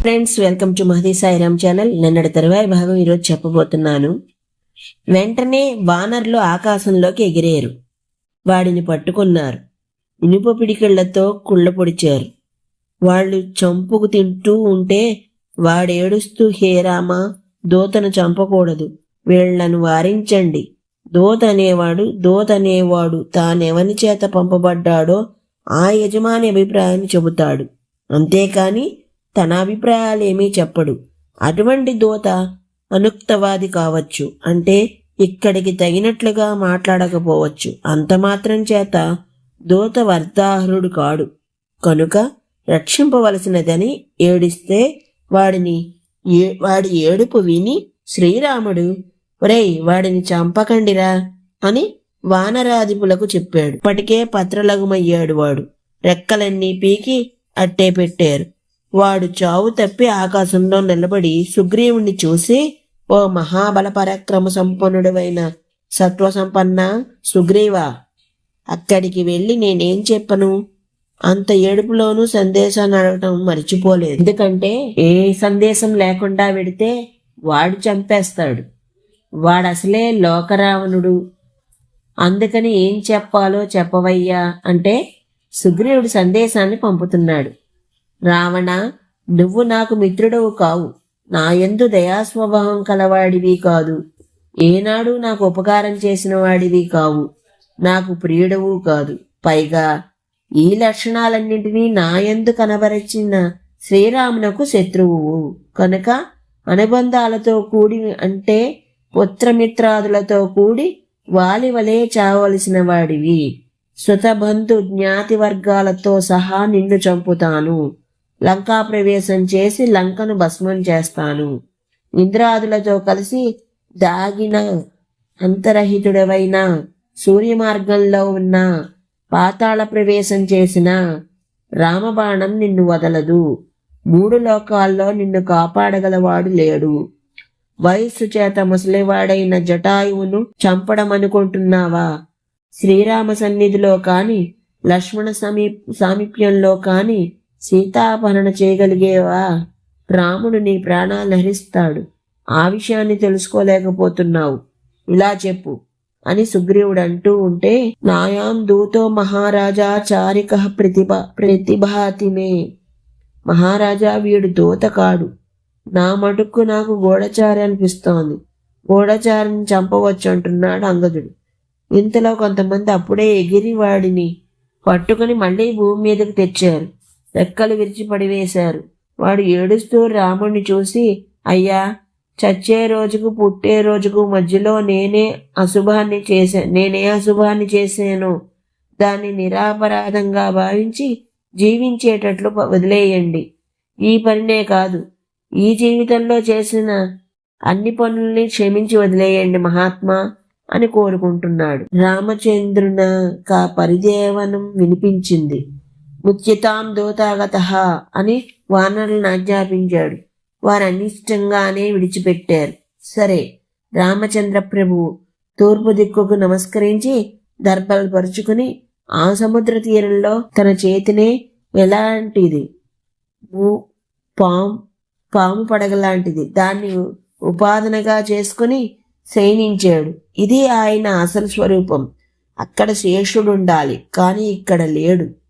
Friends welcome to Mahadi Sairam channel నిన్నటి తరువాయి భాగం ఈరోజు చెప్పబోతున్నాను. వెంటనే వానర్లు ఆకాశంలోకి ఎగిరేరు. వాడిని పట్టుకున్నారు. ఇనుప పిడికిళ్ళతో కుళ్ళ పొడిచారు. వాళ్ళు చంపుకు తింటూ ఉంటే వాడేడుస్తూ హే రామా దోతను చంపకూడదు. వీళ్ళను వారించండి. దోత అనేవాడు దోత అనేవాడు. తానెవని చేత పంపబడ్డాడో ఆ యజమాని అభిప్రాయాన్ని చెబుతాడు. అంతేకాని తన అభిప్రాయాలేమీ చెప్పడు. అటువంటి దోత అనుక్తవాది కావచ్చు. అంటే ఇక్కడికి తగినట్లుగా మాట్లాడకపోవచ్చు. అంత మాత్రం చేత దోత వర్ధాహరుడు కాడు. కనుక రక్షింపవలసినదని ఏడిస్తే వాడిని ఏ- వాడి ఏడుపు విని శ్రీరాముడు ఒరేయ్ వాడిని చంపకండిరా అని వానరాధిపులకు చెప్పాడు. ఇప్పటికే పత్రలగుమయ్యాడు వాడు. రెక్కలన్నీ పీకి అట్టే పెట్టారు. వాడు చావు తప్పి ఆకాశంలో నిలబడి సుగ్రీవుణ్ణి చూసి ఓ మహాబల పరాక్రమ సంపన్నుడవైన సత్వసంపన్న సుగ్రీవా అక్కడికి వెళ్ళి నేనేం చెప్పను? అంత ఏడుపులోనూ సందేశాన్ని అడగటం మర్చిపోలేదు. ఎందుకంటే ఏ సందేశం లేకుండా వెడితే వాడు చంపేస్తాడు. వాడు అసలే లోకరావణుడు. అందుకని ఏం చెప్పాలో చెప్పవయ్యా అంటే సుగ్రీవుడు సందేశాన్ని పంపుతున్నాడు. రావణ నువ్వు నాకు మిత్రుడవు కావు. నా యందు దయాస్వభావం కలవాడివి కాదు. ఏనాడు నాకు ఉపకారం చేసిన వాడివి కావు. నాకు ప్రియుడవు కాదు. పైగా ఈ లక్షణాలన్నింటినీ నాయందు కనబరచిన శ్రీరామునకు శత్రువు కనుక అనుబంధాలతో కూడి అంటే పుత్రమిత్రాదులతో కూడి వాలి వలే చావలసిన వాడివి. సుతబంధు జ్ఞాతి వర్గాలతో సహా నిన్ను చంపుతాను. లంకా ప్రవేశం చేసి లంకను భస్మం చేస్తాను. ఇంద్రాదులతో కలిసి దాగిన అంతరహితుడవైన సూర్య మార్గంలో ఉన్న పాతాళ ప్రవేశం చేసిన రామబాణం నిన్ను వదలదు. మూడు లోకాల్లో నిన్ను కాపాడగలవాడు లేడు. వయస్సు చేత ముసలివాడైన జటాయువును చంపడం అనుకుంటున్నావా శ్రీరామ సన్నిధిలో కాని లక్ష్మణ సమీ సామీప్యంలో కాని సీతాపహరణ చేయగలిగేవా రాముడు నీ ప్రాణాలు హరిస్తాడు ఆ విషయాన్ని తెలుసుకోలేకపోతున్నావు. ఇలా చెప్పు అని సుగ్రీవుడు అంటూ ఉంటే నాయాం దూతో మహారాజా చారిక ప్రతిభ ప్రతిభాతిమే. మహారాజా వీడు దూత కాడు. నా మటుకు నాకు గూఢచారి అనిపిస్తోంది. గూఢచారిని చంపవచ్చు అంటున్నాడు అంగదుడు. ఇంతలో కొంతమంది అప్పుడే ఎగిరి వాడిని పట్టుకుని మళ్ళీ భూమి మీదకి తెచ్చారు. రెక్కలు విరిచి పడివేశారు. వాడు ఏడుస్తూ రాముణ్ణి చూసి అయ్యా చచ్చే రోజుకు పుట్టే రోజుకు మధ్యలో నేనే అశుభాన్ని చేసా నేనే అశుభాన్ని చేశాను. దాన్ని నిరాపరాధంగా భావించి జీవించేటట్లు వదిలేయండి. ఈ పనినే కాదు. ఈ జీవితంలో చేసిన అన్ని పనుల్ని క్షమించి వదిలేయండి మహాత్మా అని కోరుకుంటున్నాడు. రామచంద్రున కా పరిదేవనం వినిపించింది. ముచ్యతాం దూతాగత అని వానరులను ఆజ్ఞాపించాడు. వారు అనిష్టంగానే విడిచిపెట్టారు. సరే రామచంద్ర ప్రభువు తూర్పు దిక్కుకు నమస్కరించి దర్భలు పరుచుకుని ఆ సముద్ర తీరంలో తన చేతినే ఎలాంటిది? పాము పాము పడగలాంటిది. దాన్ని ఉపాదనగా చేసుకుని శయనించాడు. ఇది ఆయన అసలు స్వరూపం. అక్కడ శేషుడు ఉండాలి కానీ ఇక్కడ లేడు.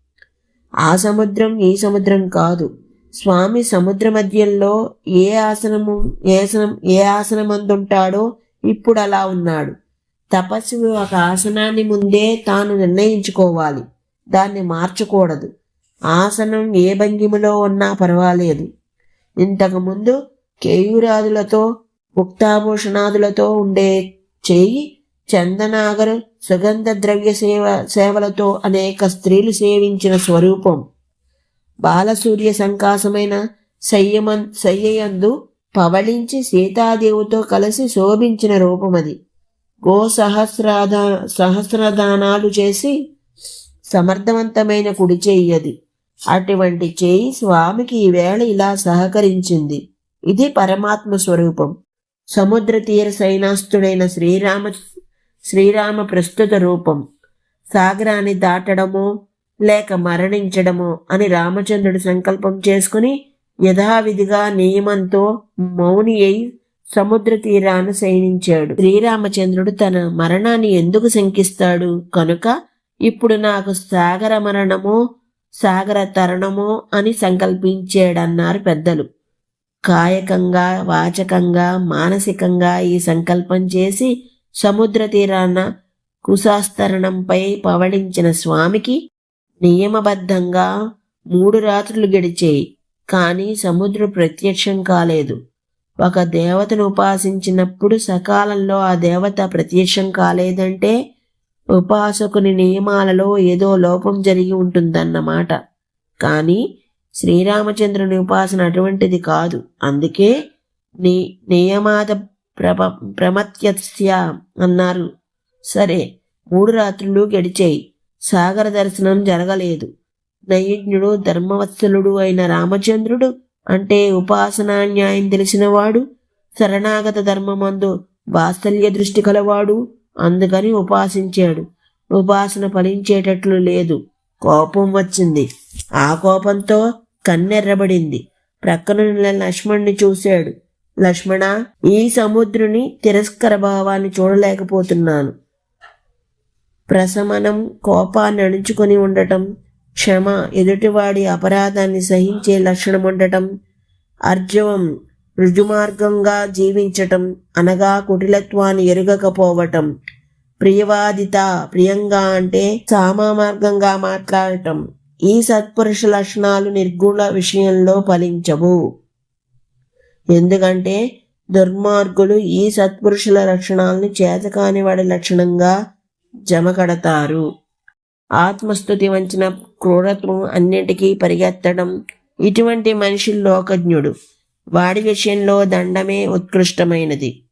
ఆ సముద్రం ఈ సముద్రం కాదు. స్వామి సముద్ర మధ్యంలో ఏ ఆసనము ఏ ఆసనం ఏ ఆసనమందుంటాడో ఇప్పుడు అలా ఉన్నాడు. తపస్సు ఒక ఆసనాన్ని ముందే తాను నిర్ణయించుకోవాలి. దాన్ని మార్చకూడదు. ఆసనం ఏ భంగిమలో ఉన్నా పర్వాలేదు. ఇంతకుముందు కేయూరాదులతో ముక్తాభూషణాదులతో ఉండే చేయి చందనాగరు సుగంధ ద్రవ్య సేవ సేవలతో అనేక స్త్రీలు సేవించిన స్వరూపం. బాలసూర్య సంకాసమైన శయ్యమన్ శయ్యయందు పవళించి సీతాదేవితో కలిసి శోభించిన రూపమది. గో సహస్రాధ సహస్రదానాలు చేసి సమర్థవంతమైన కుడి చెయ్యది. అటువంటి చేయి స్వామికి ఈవేళ ఇలా సహకరించింది. ఇది పరమాత్మ స్వరూపం. సముద్ర తీర సైనాస్తుడైన శ్రీరామ శ్రీరామ ప్రస్తుత రూపం. సాగరాన్ని దాటడమో లేక మరణించడమో అని రామచంద్రుడు సంకల్పం చేసుకుని యథావిధిగా నియమంతో మౌని అయి సముద్ర తీరాన శయనించాడు. శ్రీరామచంద్రుడు తన మరణాన్ని ఎందుకు శంకిస్తాడు? కనుక ఇప్పుడు నాకు సాగర మరణమో సాగర తరణమో అని సంకల్పించాడన్నారు పెద్దలు. కాయకంగా వాచకంగా మానసికంగా ఈ సంకల్పం చేసి సముద్ర తీరాన కుశాస్తరణంపై పవళించిన స్వామికి నియమబద్ధంగా మూడు రాత్రులు గడిచాయి. కానీ సముద్రం ప్రత్యక్షం కాలేదు. ఒక దేవతను ఉపాసించినప్పుడు సకాలంలో ఆ దేవత ప్రత్యక్షం కాలేదంటే ఉపాసకుని నియమాలలో ఏదో లోపం జరిగి ఉంటుందన్నమాట. కానీ శ్రీరామచంద్రుని ఉపాసన అటువంటిది కాదు. అందుకే నీ నియమాద ప్రభ ప్రమత్యస్య అన్నారు. సరే మూడు రాత్రులు గడిచాయి. సాగర దర్శనం జరగలేదు. నైజ్ఞుడు ధర్మవత్సలుడు అయిన రామచంద్రుడు అంటే ఉపాసనా న్యాయం తెలిసినవాడు శరణాగత ధర్మమందు వాత్సల్య దృష్టి కలవాడు అందుకని ఉపాసించాడు. ఉపాసన ఫలించేటట్లు లేదు. కోపం వచ్చింది. ఆ కోపంతో కన్నెర్రబడింది. ప్రక్కన లక్ష్మణ్ణి చూశాడు. లక్ష్మణ ఈ సముద్రుని తిరస్కర భావాన్ని చూడలేకపోతున్నాను. ప్రశమనం కోపాన్ని అణుచుకొని ఉండటం క్షమ ఎదుటివాడి అపరాధాన్ని సహించే లక్షణం ఉండటం అర్జవం రుజుమార్గంగా జీవించటం అనగా కుటిలత్వాన్ని ఎరుగకపోవటం ప్రియవాదిత ప్రియంగా అంటే సామామార్గంగా మాట్లాడటం ఈ సత్పురుష లక్షణాలు నిర్గుణ విషయంలో ఫలించవు. ఎందుకంటే దుర్మార్గులు ఈ సత్పురుషుల లక్షణాలను చేతకాని వాడి లక్షణంగా జమకడతారు. ఆత్మస్థుతి వంచిన క్రూరత్వం అన్నిటికీ పరిగెత్తడం ఇటువంటి మనిషి లోకజ్ఞుడు. వాడి విషయంలో దండమే ఉత్కృష్టమైనది.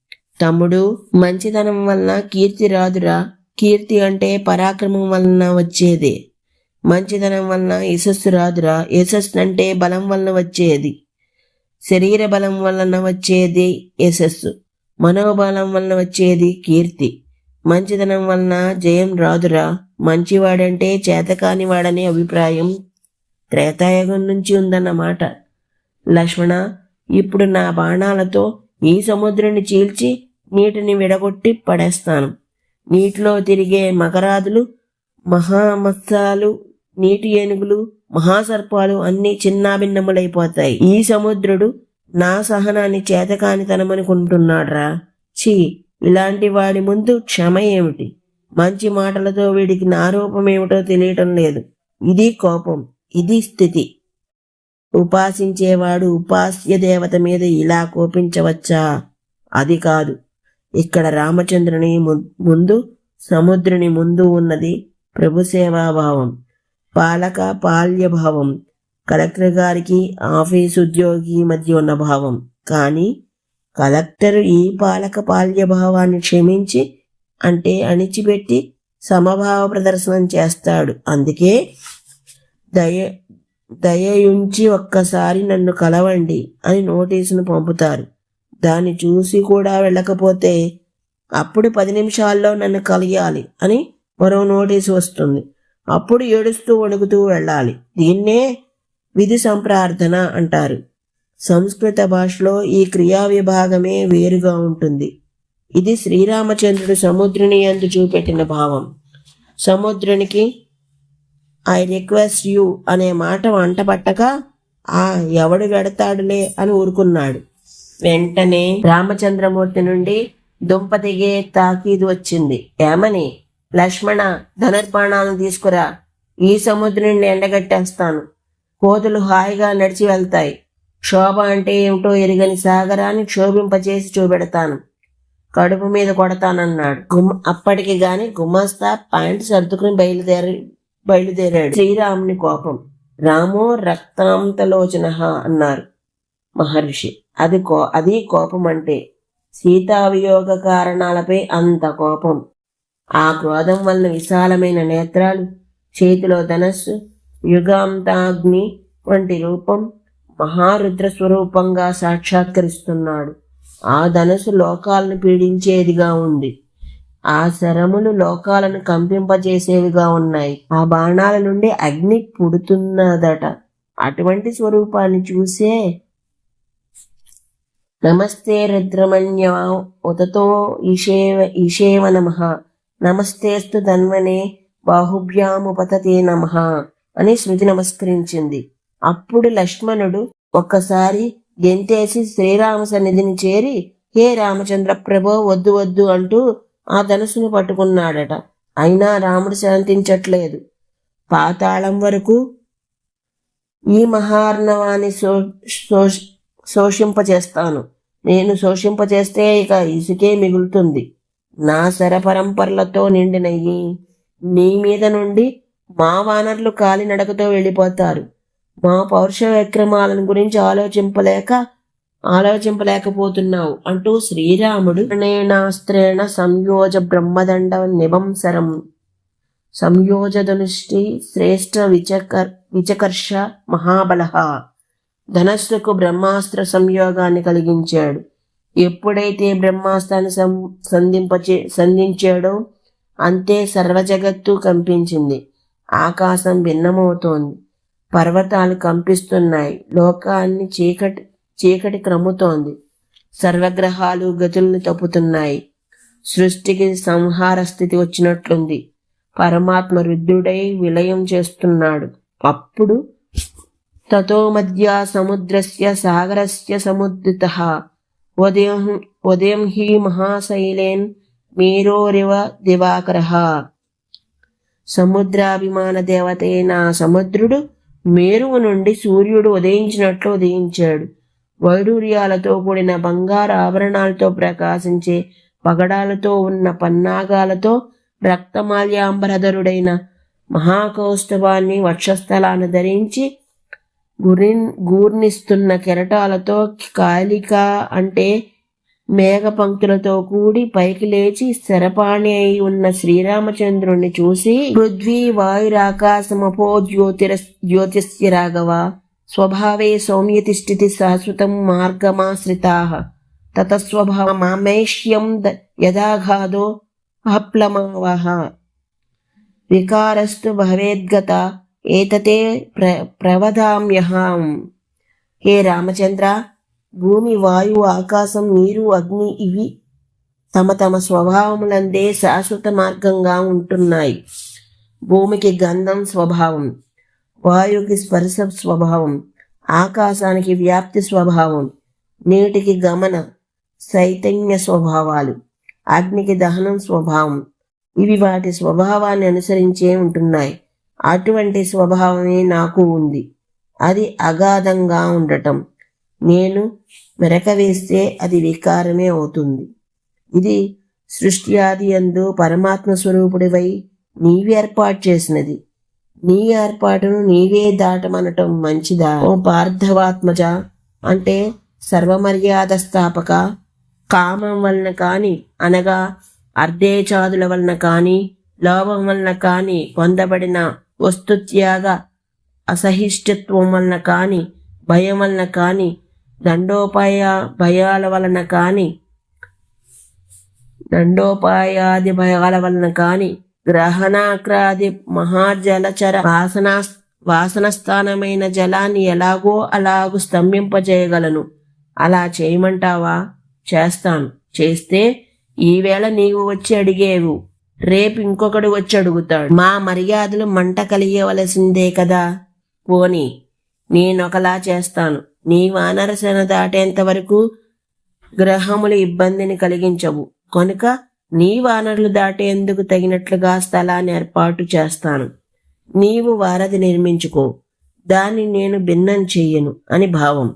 తమ్ముడు మంచితనం వలన కీర్తి రాదురా. కీర్తి అంటే పరాక్రమం వలన వచ్చేదే. మంచితనం వలన యశస్సు రాదురా. యశస్సు అంటే బలం వలన వచ్చేది. శరీర బలం వలన వచ్చేది యశస్సు మనోబలం వలన వచ్చేది కీర్తి. మంచిదనం వలన జయం రాదురా. మంచివాడంటే చేతకాని వాడనే అభిప్రాయం త్రేతాయుగం నుంచి ఉందన్నమాట. లక్ష్మణ ఇప్పుడు నా బాణాలతో ఈ సముద్రాన్ని చీల్చి నీటిని విడగొట్టి పడేస్తాను. నీటిలో తిరిగే మకరాదులు మహామత్సాలు నీటి ఏనుగులు మహాసర్పాలు అన్నీ చిన్నాభిన్నములైపోతాయి. ఈ సముద్రుడు నా సహనాన్ని చేతకానితనమనుకుంటున్నాడ్రా. ఛీ ఇలాంటి వాడి ముందు క్షమ ఏమిటి మంచి మాటలతో వీడికి నా రూపం ఏమిటో తెలియటం లేదు. ఇది కోపం ఇది స్థితి. ఉపాసించేవాడు ఉపాస్య దేవత మీద ఇలా కోపించవచ్చా? అది కాదు. ఇక్కడ రామచంద్రుని ముందు సముద్రుని ముందు ఉన్నది ప్రభు సేవాభావం పాలక పాల్యభావం కలెక్టర్ గారికి ఆఫీస్ ఉద్యోగి మధ్య ఉన్న భావం. కానీ కలెక్టర్ ఈ పాలక పాల్యభావాన్ని క్షమించి అంటే అణిచిపెట్టి సమభావ ప్రదర్శనం చేస్తాడు. అందుకే దయ దయయుంచి ఒక్కసారి నన్ను కలవండి అని నోటీసును పంపుతారు. దాన్ని చూసి కూడా వెళ్ళకపోతే అప్పుడు పది నిమిషాల్లో నన్ను కలియాలి అని మరో నోటీసు వస్తుంది. అప్పుడు ఏడుస్తూ వణుకుతూ వెళ్ళాలి. దీన్నే విధి సంప్రార్థన అంటారు. సంస్కృత భాషలో ఈ క్రియా విభాగమే వేరుగా ఉంటుంది. ఇది శ్రీరామచంద్రుడు సముద్రుని యందు చూపెట్టిన భావం. సముద్రునికి ఐ రిక్వెస్ట్ యూ అనే మాట వంట పట్టక ఆ ఎవడు వెడతాడులే అని ఊరుకున్నాడు. వెంటనే రామచంద్రమూర్తి నుండి దుంప దిగే తాకీదు వచ్చింది. ఏమని? లక్ష్మణ ధనుర్బాణాలను తీసుకురా. ఈ సముద్రుని ఎండగట్టేస్తాను. కోతులు హాయిగా నడిచి వెళ్తాయి. క్షోభ అంటే ఏమిటో ఎరుగని సాగరాన్ని క్షోభింపచేసి చూపెడతాను. కడుపు మీద కొడతానన్నాడు. గుమ్ అప్పటికి గాని గుమాస్తా పాయింట్ సర్దుకుని బయలుదేరి బయలుదేరాడు. శ్రీరాముని కోపం. రామో రక్తాంతలోచన అన్నారు మహర్షి. అది కో అది కోపం అంటే సీతావియోగ కారణాలపై అంత కోపం. ఆ క్రోధం వలన విశాలమైన నేత్రాలు చేతిలో ధనస్సు యుగాంతాగ్ని వంటి రూపం మహారుద్ర స్వరూపంగా సాక్షాత్కరిస్తున్నాడు. ఆ ధనస్సు లోకాలను పీడించేదిగా ఉంది. ఆ శరములు లోకాలను కంపింపజేసేవిగా ఉన్నాయి. ఆ బాణాల నుండి అగ్ని పుడుతున్నదట. అటువంటి స్వరూపాన్ని చూసే నమస్తే రుద్రమణ్య ఉదతో ఈశేవ ఈశేవ నమ. నమస్తేస్తు ధన్వనే బాహుభ్యాముపతతే నమ అని శృతి నమస్కరించింది. అప్పుడు లక్ష్మణుడు ఒక్కసారి గెంతేసి శ్రీరామ సన్నిధిని చేరి హే రామచంద్ర ప్రభో వద్దు వద్దు అంటూ ఆ ధనుసును పట్టుకున్నాడట. అయినా రాముడు శాంతించట్లేదు. పాతాళం వరకు ఈ మహార్ణవాన్ని శో శోష్- శోషింపచేస్తాను నేను శోషింపచేస్తే ఇక ఇసుకే మిగులుతుంది. నా శరపరంపరలతో నిండినయ్యి నీ మీద నుండి మా వానర్లు కాలినడకతో వెళ్ళిపోతారు. మా పౌరుష విక్రమాలను గురించి ఆలోచింపలేక ఆలోచింపలేకపోతున్నావు అంటూ శ్రీరాముడు నేనాస్త్రేణ సంయోజ బ్రహ్మదండ నిబంసరం. సంయోజధనుష్టి శ్రేష్ఠ విచకర్ విచకర్ష మహాబల ధనస్సుకు బ్రహ్మాస్త్ర సంయోగాన్ని కలిగించాడు. ఎప్పుడైతే బ్రహ్మాస్త్రాన్ని సంధింపచే సంధించాడో అంతే సర్వజగత్తు కంపించింది. ఆకాశం భిన్నమవుతోంది. పర్వతాలు కంపిస్తున్నాయి. లోకాన్ని చీకటి చీకటి క్రమ్ముతోంది సర్వగ్రహాలు గతుల్ని తప్పుతున్నాయి. సృష్టికి సంహార స్థితి వచ్చినట్లుంది. పరమాత్మ రుద్రుడై విలయం చేస్తున్నాడు. అప్పుడు తతో మధ్య సముద్రస్య సాగరస్య సముద్రిత ఉదయం ఉదయం హి మహాశైలేన్ మీరోరివ దివాకర. సముద్రాభిమాన దేవతైన సముద్రుడు మేరువు నుండి సూర్యుడు ఉదయించినట్లు ఉదయించాడు. వైడూర్యాలతో కూడిన బంగారు ఆభరణాలతో ప్రకాశించే పగడాలతో ఉన్న పన్నాగాలతో రక్తమాల్యాంబరధరుడైన మహాకౌస్తవాన్ని వక్షస్థలాన్ని ధరించి గురి గూర్నిస్తున్న కెరటాలతో కాలిక అంటే మేఘ పంక్తులతో కూడి పైకి లేచి శరపాణి అయి ఉన్న శ్రీరామచంద్రుణ్ణి చూసి పృథ్వీ వాయురాకాశమపో జ్యోతిర జ్యోతిష్య రాఘవ స్వభావే సౌమ్యతిష్ఠితి శాశ్వతం మార్గమాశ్రితా తతస్వభావ మామేష్యం ద- యథాఘాదో అప్లమావహ వికారస్తు భవేద్గత ఏతతే ప్ర ప్రవదామ్యహం హే రామచంద్ర భూమి వాయువు ఆకాశం నీరు అగ్ని ఇవి తమ తమ స్వభావములందే శాశ్వత మార్గంగా ఉంటున్నాయి. భూమికి గంధం స్వభావం వాయువుకి స్పర్శ స్వభావం ఆకాశానికి వ్యాప్తి స్వభావం నీటికి గమన చైతన్య స్వభావాలు అగ్నికి దహనం స్వభావం ఇవి వాటి స్వభావాన్ని అనుసరించే ఉంటున్నాయి. అటువంటి స్వభావమే నాకు ఉంది. అది అగాధంగా ఉండటం. నేను మెరక వేస్తే అది వికారమే అవుతుంది. ఇది సృష్టి ఆది అందు పరమాత్మ స్వరూపుడివై నీవేర్పాటు చేసినది. నీ ఏర్పాటును నీవే దాటమనటం మంచిదా? ఓ పార్థవాత్మజ! అంటే సర్వమర్యాద స్థాపక కామం వలన కాని అనగా అర్ధేచాదుల వలన కాని లోభం వలన కాని పొందబడిన వస్తుత్యాగ అసహిష్టుత్వం వలన కానీ భయం వలన కానీ దండోపాయ భయాల వలన కానీ దండోపాయాది భయాల వలన కానీ గ్రహణాక్రాది మహాజలచర వాసనా వాసనస్థానమైన జలాన్ని ఎలాగో అలాగూ స్తంభింపజేయగలను. అలా చేయమంటావా? చేస్తాను. చేస్తే ఈవేళ నీవు వచ్చి అడిగేవు. రేపు ఇంకొకడు వచ్చి అడుగుతాడు. మా మర్యాదలు మంట కలిగవలసిందే కదా? పోని నేనొకలా చేస్తాను. నీ వానరసేన దాటేంత వరకు గ్రహములు ఇబ్బందిని కలిగించవు. కనుక నీ వానరులు దాటేందుకు తగినట్లుగా స్థలాన్ని ఏర్పాటు చేస్తాను. నీవు వారధి నిర్మించుకో. దాన్ని నేను భిన్నం చెయ్యను అని భావం.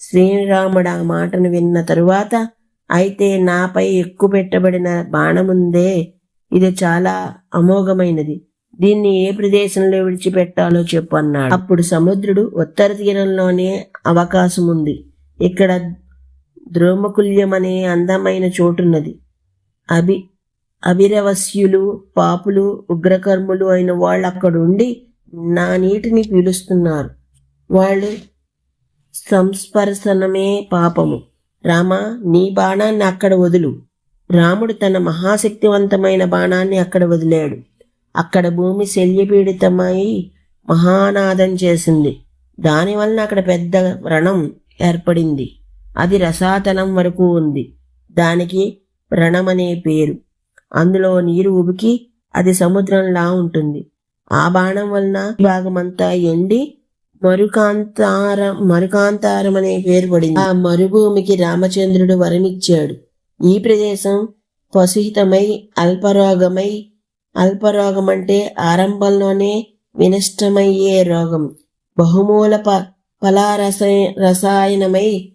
శ్రీరాముడు ఆ మాటను విన్న తరువాత అయితే నాపై ఎక్కువ పెట్టబడిన బాణముందే ఇది చాలా అమోఘమైనది. దీన్ని ఏ ప్రదేశంలో విడిచిపెట్టాలో చెప్పు అన్నాడు. అప్పుడు సముద్రుడు ఉత్తర తీరంలోనే అవకాశం ఉంది. ఇక్కడ ద్రోమకుల్యం అనే అందమైన చోటున్నది. అభి అభిరవస్యులు పాపులు ఉగ్రకర్ములు అయిన వాళ్ళు అక్కడ ఉండి నా నీటిని పీలుస్తున్నారు. వాళ్ళు సంస్పర్శనమే పాపము. రామ నీ బాణాన్ని అక్కడ వదులు. రాముడు తన మహాశక్తివంతమైన బాణాన్ని అక్కడ వదిలాడు. అక్కడ భూమి శల్యపీడితమై మహానాదం చేసింది. దానివలన అక్కడ పెద్ద వ్రణం ఏర్పడింది. అది రసాతలం వరకు ఉంది. దానికి వ్రణం అనే పేరు. అందులో నీరు ఉబికి అది సముద్రంలా ఉంటుంది. ఆ బాణం వలన భాగమంతా ఎండి మరుకాంతారం మరుకాంతారం అనే పేరు పడింది. ఆ మరుభూమికి రామచంద్రుడు వరమిచ్చాడు. ఈ ప్రదేశం పశుహితమై అల్పరోగమై అల్పరోగమంటే ఆరంభంలోనే వినష్టమయ్యే రోగం. బహుమూల ప ఫలారస రసాయనమై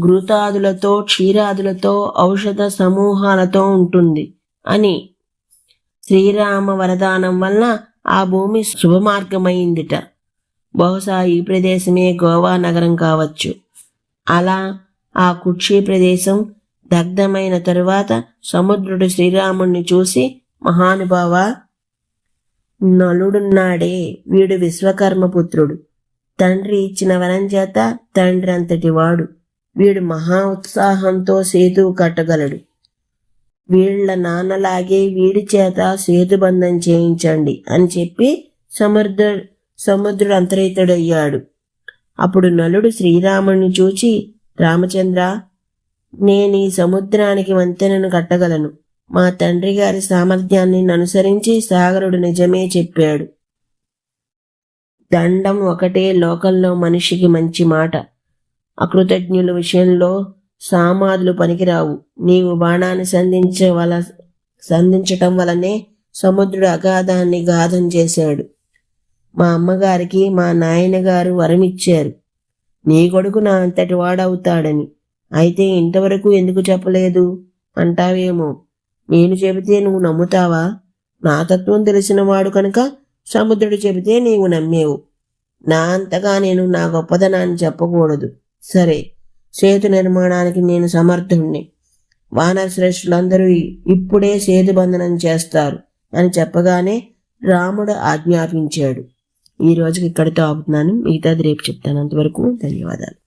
ఘృతాదులతో క్షీరాదులతో ఔషధ సమూహాలతో ఉంటుంది అని శ్రీరామ వరదానం వలన ఆ భూమి శుభమార్గమైందిట. బహుశా ఈ ప్రదేశమే గోవా నగరం కావచ్చు. అలా ఆ కుక్షి ప్రదేశం దగ్ధమైన తరువాత సముద్రుడు శ్రీరాముణ్ణి చూసి మహానుభావ నలుడున్నాడే వీడు విశ్వకర్మ పుత్రుడు తండ్రి ఇచ్చిన వరం చేత తండ్రి అంతటి వాడు. వీడు మహా ఉత్సాహంతో సేతువు కట్టగలడు. వీళ్ళ నాన్నలాగే వీడి చేత సేతుబంధం చేయించండి అని చెప్పి సముద్ర సముద్రుడు అంతరితుడయ్యాడు అప్పుడు నలుడు శ్రీరాముని చూచి రామచంద్ర నేను ఈ సముద్రానికి వంతెనను కట్టగలను. మా తండ్రి గారి సామర్థ్యాన్ని అనుసరించి సాగరుడు నిజమే చెప్పాడు. దండం ఒకటే లోకంలో మనిషికి మంచి మాట. అకృతజ్ఞుల విషయంలో సామాదులు పనికిరావు. నీవు బాణాన్ని సంధించవల సంధించటం వలనే సముద్రుడు అగాధాన్ని గాధం చేశాడు. మా అమ్మగారికి మా నాయనగారు వరమిచ్చారు. నీ కొడుకు నా అంతటి వాడవుతాడని. అయితే ఇంతవరకు ఎందుకు చెప్పలేదు? అంటావేమో. నేను చెబితే నువ్వు నమ్ముతావా? నా తత్వం తెలిసిన వాడు కనుక సముద్రుడు చెబితే నీవు నమ్మేవు. నా అంతగా నేను నా గొప్పదనాన్ని చెప్పకూడదు. సరే సేతు నిర్మాణానికి నేను సమర్థుణ్ణి. వానశ్రేష్ఠులందరూ ఇప్పుడే సేతు బంధనం చేస్తారు అని చెప్పగానే రాముడు ఆజ్ఞాపించాడు. ఈ రోజుకి ఇక్కడితో ఆపుతున్నాను. మిగతాది రేపు చెప్తాను. అంతవరకు ధన్యవాదాలు.